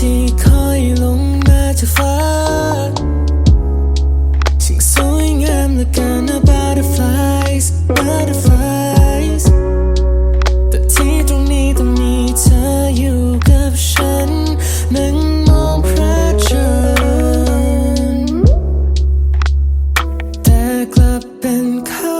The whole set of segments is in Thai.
ที่คอยลงมาจากฟ้าช่างสวยงามเหลือเกินนะ butterflies butterflies แต่ที่ตรงนี้ต้องมีเธออยู่กับฉันนั่งมองพระจันทร์แต่กลับเป็นเขา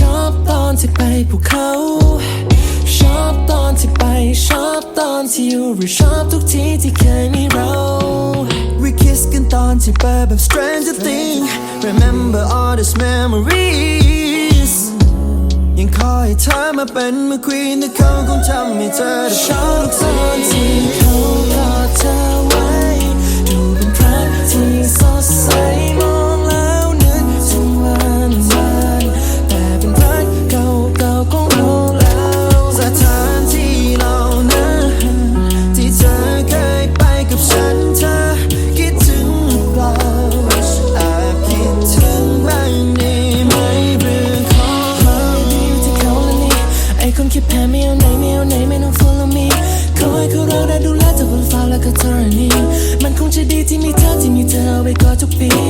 ชอบตอนที่ไปภูเขา ชอบตอนที่ไป ชอบตอนที่อยู่หรือชอบทุกที่ที่เคยมีเรา We kiss กันตอนที่เปิดแบบ Stranger Things Remember all these memories ยังคอยเธอมาเป็นเมื่อคืนแต่เขาคงทำให้เธอได้ชอบตอนที่เขากอดเธอ to be.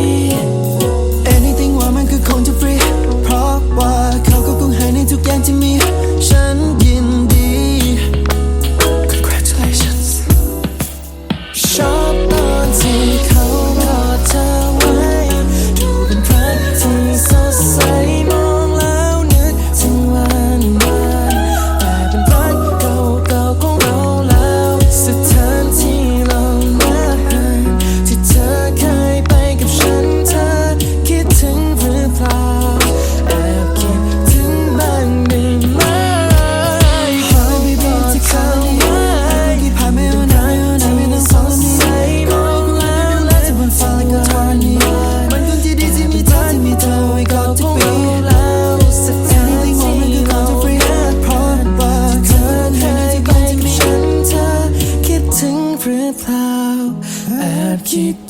keep